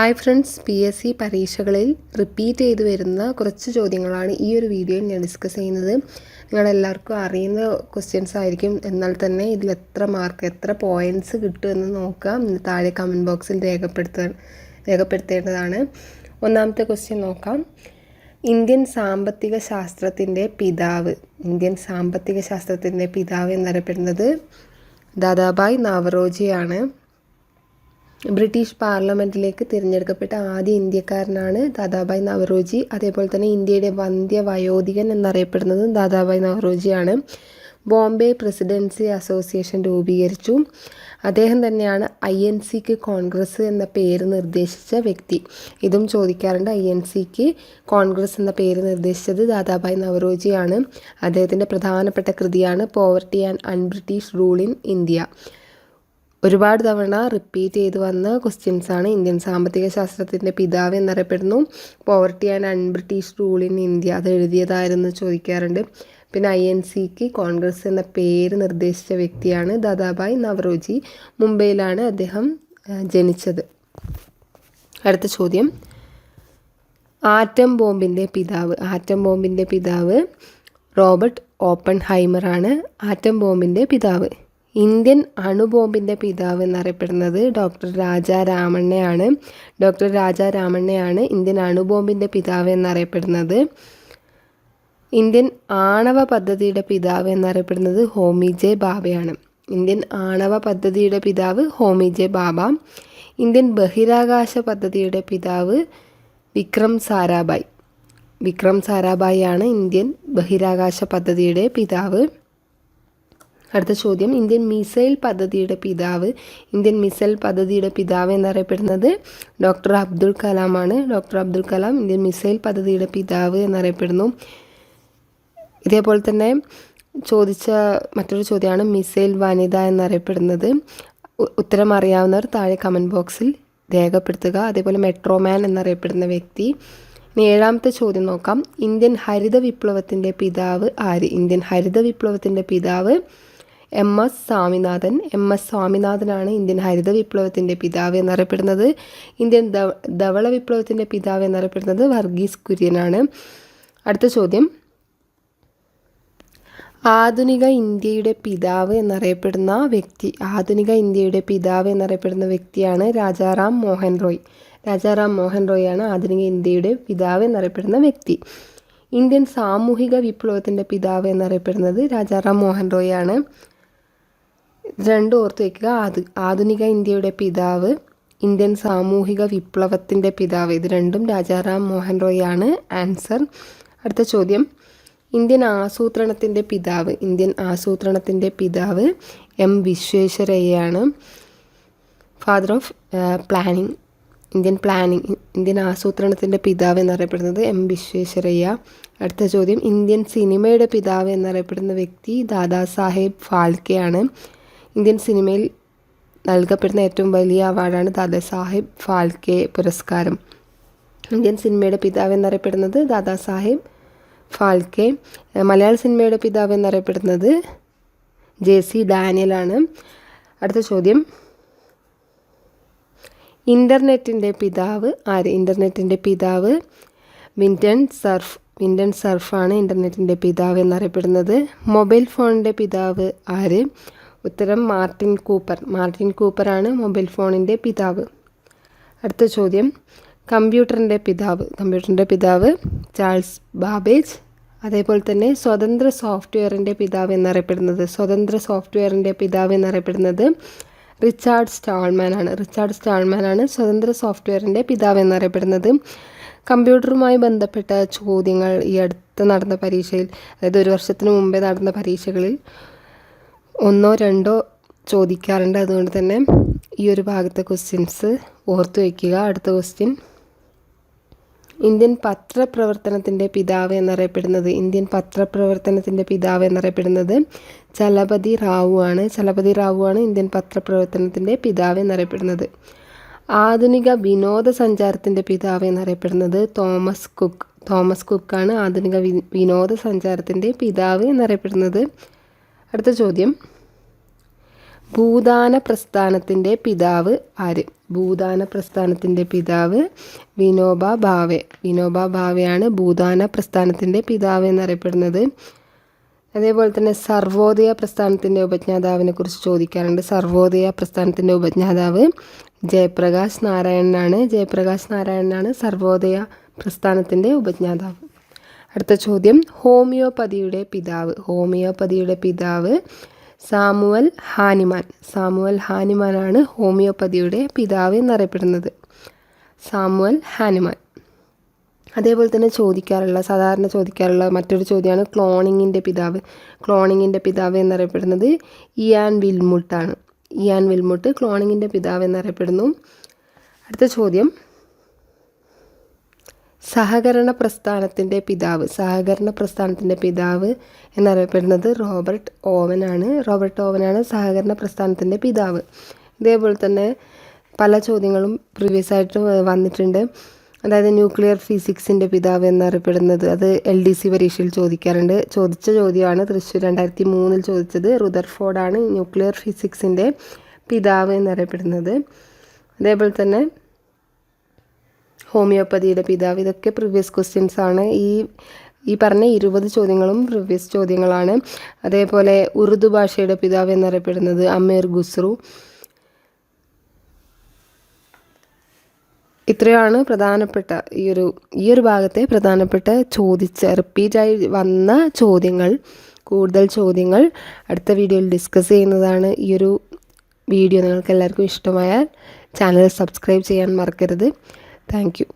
Hi friends P S C പരീക്ഷകളിൽ repeat ചെയ്തു വരുന്ന കുറച്ച് ചോദ്യങ്ങളാണ് ഈ ഒരു വീഡിയോയിൽ ഞാൻ ഡിസ്കസ് ചെയ്യുന്നത്. നിങ്ങളെല്ലാവർക്കും അറിയുന്ന ക്വസ്റ്റ്യൻസ് ആയിരിക്കും. എന്നാൽ തന്നെ ഇതിൽ എത്ര മാർക്ക് എത്ര പോയിന്റ്സ് കിട്ടുമെന്ന് നോക്കാം. താഴെ കമന്റ് ബോക്സിൽ രേഖപ്പെടുത്ത രേഖപ്പെടുത്തേണ്ടതാണ്. ഒന്നാമത്തെ ക്വസ്റ്റ്യൻ നോക്കാം. ഇന്ത്യൻ സാമ്പത്തിക ശാസ്ത്രത്തിന്റെ പിതാവ് ഇന്ത്യൻ സാമ്പത്തിക ശാസ്ത്രത്തിന്റെ പിതാവ് എന്നറിയപ്പെടുന്നത് ദാദാബായ് നവറോജിയാണ്. ബ്രിട്ടീഷ് പാർലമെന്റിലേക്ക് തിരഞ്ഞെടുക്കപ്പെട്ട ആദ്യ ഇന്ത്യക്കാരനാണ് ദാദാഭായ് നവറോജി. അതേപോലെ തന്നെ ഇന്ത്യയുടെ വന്ധ്യ വയോധികൻ എന്നറിയപ്പെടുന്നത് ദാദാഭായ് നവറോജിയാണ്. ബോംബെ പ്രസിഡൻസി അസോസിയേഷൻ രൂപീകരിച്ചു. അദ്ദേഹം തന്നെയാണ് ഐ എൻ സിക്ക് കോൺഗ്രസ് എന്ന പേര് നിർദ്ദേശിച്ച വ്യക്തി. ഇതും ചോദിക്കാറുണ്ട് ഐ എൻ സിക്ക് കോൺഗ്രസ് എന്ന പേര് നിർദ്ദേശിച്ചത് ദാദാഭായ് നവറോജിയാണ്. അദ്ദേഹത്തിന്റെ പ്രധാനപ്പെട്ട കൃതിയാണ് poverty and un-British rule in India ഒരുപാട് തവണ റിപ്പീറ്റ് ചെയ്ത് വന്ന ക്വസ്റ്റ്യൻസ് ആണ് ഇന്ത്യൻ സാമ്പത്തിക ശാസ്ത്രത്തിന്റെ പിതാവ് എന്നറിയപ്പെടുന്നു. Poverty and un-British rule in India അത് എഴുതിയതായിരുന്നു ചോദിക്കാറുണ്ട്. പിന്നെ ഐ എൻ സിക്ക് കോൺഗ്രസ് എന്ന പേര് നിർദ്ദേശിച്ച വ്യക്തിയാണ് ദാദാബായ് നവറോജി മുംബൈയിലാണ് അദ്ദേഹം ജനിച്ചത്. അടുത്ത ചോദ്യം. ആറ്റം ബോംബിന്റെ പിതാവ്. ആറ്റം ബോംബിന്റെ പിതാവ് റോബർട്ട് ഓപ്പൺ ഹൈമറാണ് ആറ്റം ബോംബിന്റെ പിതാവ്. ഇന്ത്യൻ അണുബോംബിന്റെ പിതാവ് എന്നറിയപ്പെടുന്നത് ഡോക്ടർ രാജാ രാമണ്ണയാണ്. ഡോക്ടർ രാജാ രാമണ്ണയാണ് ഇന്ത്യൻ അണുബോംബിന്റെ പിതാവ് എന്നറിയപ്പെടുന്നത്. ഇന്ത്യൻ ആണവ പദ്ധതിയുടെ പിതാവ് എന്നറിയപ്പെടുന്നത് ഹോമി ജെ ബാബയാണ്. ഇന്ത്യൻ ആണവ പദ്ധതിയുടെ പിതാവ് ഹോമി ജെ ബാബ. ഇന്ത്യൻ ബഹിരാകാശ പദ്ധതിയുടെ പിതാവ് വിക്രം സാരാഭായ്. വിക്രം സാരാഭായ് ആണ് ഇന്ത്യൻ ബഹിരാകാശ പദ്ധതിയുടെ പിതാവ്. അടുത്ത ചോദ്യം. ഇന്ത്യൻ മിസൈൽ പദ്ധതിയുടെ പിതാവ് ഇന്ത്യൻ മിസൈൽ പദ്ധതിയുടെ പിതാവ് എന്നറിയപ്പെടുന്നത് doctor Abdul കലാമാണ്. Doctor Abdul Kalam Indian missile പദ്ധതിയുടെ പിതാവ് എന്നറിയപ്പെടുന്നു. ഇതേപോലെ തന്നെ ചോദിച്ച മറ്റൊരു ചോദ്യമാണ് മിസൈൽ വനിത എന്നറിയപ്പെടുന്നത്. ഉത്തരം അറിയാവുന്നവർ താഴെ കമന്റ് ബോക്സിൽ രേഖപ്പെടുത്തുക. അതേപോലെ മെട്രോമാൻ എന്നറിയപ്പെടുന്ന വ്യക്തി. ഇനി ഏഴാമത്തെ ചോദ്യം നോക്കാം. ഇന്ത്യൻ ഹരിത വിപ്ലവത്തിന്റെ പിതാവ് ആര്? ഇന്ത്യൻ ഹരിത വിപ്ലവത്തിന്റെ പിതാവ് M S Swaminathan. M S സ്വാമിനാഥനാണ് Indian ഹരിത വിപ്ലവത്തിന്റെ പിതാവ് എന്നറിയപ്പെടുന്നത്. ഇന്ത്യൻ ധവള വിപ്ലവത്തിന്റെ പിതാവ് എന്നറിയപ്പെടുന്നത് വർഗീസ് കുര്യനാണ്. അടുത്ത ചോദ്യം. ആധുനിക ഇന്ത്യയുടെ പിതാവ് എന്നറിയപ്പെടുന്ന വ്യക്തി ആധുനിക ഇന്ത്യയുടെ പിതാവ് എന്നറിയപ്പെടുന്ന വ്യക്തിയാണ് രാജാറാം മോഹൻ റോയ്. രാജാറാം മോഹൻ റോയ് ആണ് ആധുനിക ഇന്ത്യയുടെ പിതാവ് എന്നറിയപ്പെടുന്ന വ്യക്തി. ഇന്ത്യൻ സാമൂഹിക വിപ്ലവത്തിന്റെ പിതാവ് എന്നറിയപ്പെടുന്നത് രാജാറാം മോഹൻ റോയ് ആണ് രണ്ടും ഓർത്ത് വയ്ക്കുക ആധു ആധുനിക ഇന്ത്യയുടെ പിതാവ് ഇന്ത്യൻ സാമൂഹിക വിപ്ലവത്തിന്റെ പിതാവ്. ഇത് രണ്ടും രാജാറാം മോഹൻ റോയ് ആണ് ആൻസർ. അടുത്ത ചോദ്യം. ഇന്ത്യൻ ആസൂത്രണത്തിന്റെ പിതാവ് ഇന്ത്യൻ ആസൂത്രണത്തിന്റെ പിതാവ് M വിശ്വേശ്വരയ്യാണ്. Father of planning Indian planning Indian ആസൂത്രണത്തിന്റെ പിതാവ് എന്നറിയപ്പെടുന്നത് എം വിശ്വേശ്വരയ്യ. അടുത്ത ചോദ്യം. ഇന്ത്യൻ സിനിമയുടെ പിതാവ് എന്നറിയപ്പെടുന്ന വ്യക്തി ദാദാ സാഹേബ് ഫാൽക്കെയാണ്. ഇന്ത്യൻ സിനിമയിൽ നൽകപ്പെടുന്ന ഏറ്റവും വലിയ അവാർഡാണ് ദാദാ സാഹിബ് ഫാൽക്കെ പുരസ്കാരം. ഇന്ത്യൻ സിനിമയുടെ പിതാവ് എന്നറിയപ്പെടുന്നത് ദാദാ സാഹിബ് ഫാൽക്കെ. മലയാള സിനിമയുടെ പിതാവ് എന്നറിയപ്പെടുന്നത് ജെ സി ഡാനിയലാണ്. അടുത്ത ചോദ്യം. ഇന്റർനെറ്റിന്റെ പിതാവ് ആര്? ഇന്റർനെറ്റിന്റെ പിതാവ് വിന്റൺ സർഫ്. വിന്റൺ സർഫാണ് ഇന്റർനെറ്റിന്റെ പിതാവ് എന്നറിയപ്പെടുന്നത്. മൊബൈൽ ഫോണിന്റെ പിതാവ് ആര്? ഉത്തരം മാർട്ടിൻ കൂപ്പർ. മാർട്ടിൻ കൂപ്പറാണ് മൊബൈൽ ഫോണിന്റെ പിതാവ്. അടുത്ത ചോദ്യം. കമ്പ്യൂട്ടറിന്റെ പിതാവ്. കമ്പ്യൂട്ടറിന്റെ പിതാവ് ചാൾസ് ബാബേജ്. അതേപോലെ തന്നെ സ്വതന്ത്ര സോഫ്റ്റ്വെയറിന്റെ പിതാവ് എന്നറിയപ്പെടുന്നത്. സ്വതന്ത്ര സോഫ്റ്റ്വെയറിന്റെ പിതാവ് എന്നറിയപ്പെടുന്നത് റിച്ചാർഡ് സ്റ്റാൾമാൻ ആണ്. റിച്ചാർഡ് സ്റ്റാൾമാൻ ആണ് സ്വതന്ത്ര സോഫ്റ്റ്വെയറിന്റെ പിതാവ് എന്നറിയപ്പെടുന്നത്. കമ്പ്യൂട്ടറുമായി ബന്ധപ്പെട്ട ചോദ്യങ്ങൾ ഈ അടുത്ത് നടന്ന പരീക്ഷയിൽ അതായത് ഒരു വർഷത്തിന് മുമ്പേ നടന്ന പരീക്ഷകളിൽ ഒന്നോ രണ്ടോ ചോദിക്കാറുണ്ട്. അതുകൊണ്ട് തന്നെ ഈ ഒരു ഭാഗത്തെ ക്വസ്റ്റ്യൻസ് ഓർത്ത് വയ്ക്കുക അടുത്ത ക്വസ്റ്റ്യൻ ഇന്ത്യൻ പത്രപ്രവർത്തനത്തിന്റെ പിതാവ് എന്നറിയപ്പെടുന്നത് ഇന്ത്യൻ പത്രപ്രവർത്തനത്തിന്റെ പിതാവ് എന്നറിയപ്പെടുന്നത് ചലപതി റാവു ആണ്. ചലപതി റാവു ആണ് ഇന്ത്യൻ പത്രപ്രവർത്തനത്തിന്റെ പിതാവ് എന്നറിയപ്പെടുന്നത്. ആധുനിക വിനോദസഞ്ചാരത്തിന്റെ പിതാവ് എന്നറിയപ്പെടുന്നത് തോമസ് കുക്ക്. തോമസ് കുക്കാണ് ആധുനിക വിനോദസഞ്ചാരത്തിന്റെ പിതാവ് എന്നറിയപ്പെടുന്നത്. അടുത്ത ചോദ്യം. ഭൂദാന പ്രസ്ഥാനത്തിന്റെ പിതാവ് ആര്? ഭൂദാന പ്രസ്ഥാനത്തിന്റെ പിതാവ് വിനോബ ഭാവെ. വിനോബ ഭാവെയാണ് ഭൂദാന പ്രസ്ഥാനത്തിന്റെ പിതാവ് എന്നറിയപ്പെടുന്നത്. അതേപോലെ തന്നെ സർവോദയ പ്രസ്ഥാനത്തിന്റെ ഉപജ്ഞാതാവിനെ കുറിച്ച് ചോദിക്കാറുണ്ട്. സർവോദയ പ്രസ്ഥാനത്തിന്റെ ഉപജ്ഞാതാവ് ജയപ്രകാശ് നാരായണനാണ്. ജയപ്രകാശ് നാരായണനാണ് സർവോദയ പ്രസ്ഥാനത്തിന്റെ ഉപജ്ഞാതാവ്. അടുത്ത ചോദ്യം ഹോമിയോപ്പതിയുടെ പിതാവ്. ഹോമിയോപ്പതിയുടെ പിതാവ് സാമുവൽ ഹാനിമാൻ. സാമുവൽ ഹാനിമാനാണ് ഹോമിയോപ്പതിയുടെ പിതാവ് എന്നറിയപ്പെടുന്നത്. Samuel Hahnemann. അതേപോലെ തന്നെ ചോദിക്കാറുള്ള സാധാരണ ചോദിക്കാറുള്ള മറ്റൊരു ചോദ്യമാണ് ക്ലോണിങ്ങിന്റെ പിതാവ്. ക്ലോണിങ്ങിന്റെ പിതാവ് എന്നറിയപ്പെടുന്നത് ഇയാൻ വിൽമുട്ടാണ്. ഇയാൻ വിൽമുട്ട് ക്ലോണിങ്ങിന്റെ പിതാവ് എന്നറിയപ്പെടുന്നു. അടുത്ത ചോദ്യം. സഹകരണ പ്രസ്ഥാനത്തിന്റെ പിതാവ് സഹകരണ പ്രസ്ഥാനത്തിന്റെ പിതാവ് എന്നറിയപ്പെടുന്നത് റോബർട്ട് ഓവനാണ് റോബർട്ട് ഓവനാണ് സഹകരണ പ്രസ്ഥാനത്തിന്റെ പിതാവ്. ഇതേപോലെ തന്നെ പല ചോദ്യങ്ങളും പ്രീവിയസ് ആയിട്ട് വന്നിട്ടുണ്ട്. അതായത് ന്യൂക്ലിയർ ഫിസിക്സിന്റെ പിതാവ് എന്നറിയപ്പെടുന്നത് അത് എൽ ഡി സി പരീക്ഷയിൽ ചോദിക്കാറുണ്ട്. ചോദിച്ച ചോദ്യമാണ് തൃശ്ശൂർ രണ്ടായിരത്തി മൂന്നിൽ ചോദിച്ചത്. റുദർഫോർഡാണ് ന്യൂക്ലിയർ ഫിസിക്സിന്റെ പിതാവ് എന്നറിയപ്പെടുന്നത്. അതേപോലെ തന്നെ ഹോമിയോപ്പതിയുടെ പിതാവ്. ഇതൊക്കെ പ്രീവിയസ് ക്വസ്റ്റ്യൻസ് ആണ്. ഈ ഈ പറഞ്ഞ ഇരുപത് ചോദ്യങ്ങളും പ്രീവിയസ് ചോദ്യങ്ങളാണ്. അതേപോലെ ഉറുദു ഭാഷയുടെ പിതാവ് എന്നറിയപ്പെടുന്നത് അമീർ ഖുസ്രു. ഇത്രയാണ് പ്രധാനപ്പെട്ട ഈ ഒരു ഈ ഒരു ഭാഗത്തെ പ്രധാനപ്പെട്ട ചോദിച്ച റിപ്പീറ്റായി വന്ന ചോദ്യങ്ങൾ കൂടുതൽ ചോദ്യങ്ങൾ അടുത്ത വീഡിയോയിൽ ഡിസ്കസ് ചെയ്യുന്നതാണ് ഈ ഒരു വീഡിയോ. നിങ്ങൾക്ക് എല്ലാവർക്കും ഇഷ്ടമായാൽ ചാനൽ സബ്സ്ക്രൈബ് ചെയ്യാൻ മറക്കരുത്. Thank you